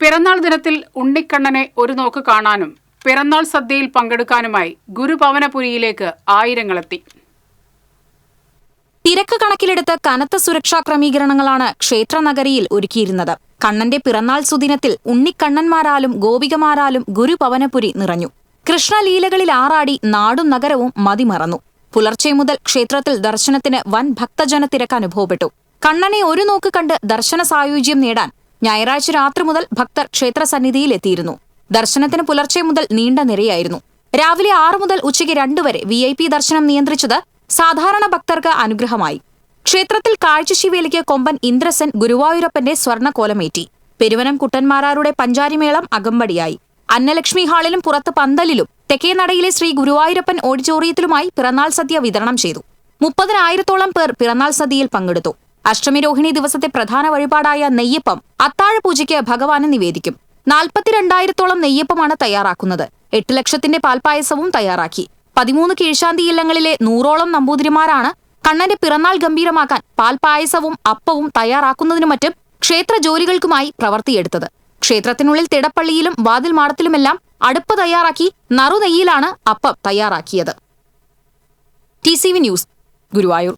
പിറന്നാൾ ദിനത്തിൽ ഉണ്ണിക്കണ്ണനെ ഒരു നോക്ക് കാണാനും പിറന്നാൾ സദ്യയിൽ പങ്കെടുക്കാനുമായി ഗുരുഭവനപുരിയിലേക്ക് ആയിരങ്ങളെത്തി. തിരക്ക് കണക്കിലെടുത്ത് കനത്ത സുരക്ഷാ ക്രമീകരണങ്ങളാണ് ക്ഷേത്രനഗരിയിൽ ഒരുക്കിയിരുന്നത്. കണ്ണന്റെ പിറന്നാൾ സുദിനത്തിൽ ഉണ്ണിക്കണ്ണന്മാരാലും ഗോപികമാരാലും ഗുരുഭവനപുരി നിറഞ്ഞു. കൃഷ്ണലീലകളിൽ ആറാടി നാടും നഗരവും മതിമറന്നു. പുലർച്ചെ മുതൽ ക്ഷേത്രത്തിൽ ദർശനത്തിന് വൻ ഭക്തജന തിരക്ക് അനുഭവപ്പെട്ടു. കണ്ണനെ ഒരു നോക്ക് കണ്ട് ദർശന സായുജ്യം നേടാൻ ഞായറാഴ്ച രാത്രി മുതൽ ഭക്തർ ക്ഷേത്രസന്നിധിയിൽ എത്തിയിരുന്നു ദർശനത്തിന് പുലർച്ചെ മുതൽ നീണ്ട നിരയായിരുന്നു. രാവിലെ ആറു മുതൽ ഉച്ചയ്ക്ക് രണ്ടുവരെ വി ഐ പി ദർശനം നിയന്ത്രിച്ചത് സാധാരണ ഭക്തർക്ക് അനുഗ്രഹമായി. ക്ഷേത്രത്തിൽ കാഴ്ചശിവേലിക്ക് കൊമ്പൻ ഇന്ദ്രസൻ ഗുരുവായൂരപ്പന്റെ സ്വർണക്കോലമേറ്റി പെരുവനം കുട്ടന്മാരാരുടെ പഞ്ചാരിമേളം അകമ്പടിയായി. അന്നലക്ഷ്മി ഹാളിലും പുറത്ത് പന്തലിലും തെക്കേനടയിലെ ശ്രീ ഗുരുവായൂരപ്പൻ ഓഡിറ്റോറിയത്തിലുമായി പിറന്നാൾ സദ്യ വിതരണം ചെയ്തു. മുപ്പതിനായിരത്തോളം പേർ പിറന്നാൾ സദ്യയിൽ പങ്കെടുത്തു. അഷ്ടമി രോഹിണി ദിവസത്തെ പ്രധാന വഴിപാടായ നെയ്യപ്പം അത്താഴപൂജയ്ക്ക് ഭഗവാന് നിവേദിക്കും. നാൽപ്പത്തിരണ്ടായിരത്തോളം നെയ്യപ്പമാണ് തയ്യാറാക്കുന്നത്. എട്ട് ലക്ഷത്തിന്റെ പാൽപ്പായസവും തയ്യാറാക്കി. പതിമൂന്ന് കീഴ്ശാന്തി ഇല്ലങ്ങളിലെ നൂറോളം നമ്പൂതിരിമാരാണ് കണ്ണന്റെ പിറന്നാൾ ഗംഭീരമാക്കാൻ പാൽപ്പായസവും അപ്പവും തയ്യാറാക്കുന്നതിനും മറ്റും ക്ഷേത്ര ജോലികൾക്കുമായി പ്രവർത്തിയെടുത്തത്. ക്ഷേത്രത്തിനുള്ളിൽ തിടപ്പള്ളിയിലും വാതിൽ മാടത്തിലുമെല്ലാം അടുപ്പ് തയ്യാറാക്കി നറുനെയ്യിലാണ് അപ്പം തയ്യാറാക്കിയത്. T C V news Guruvayur.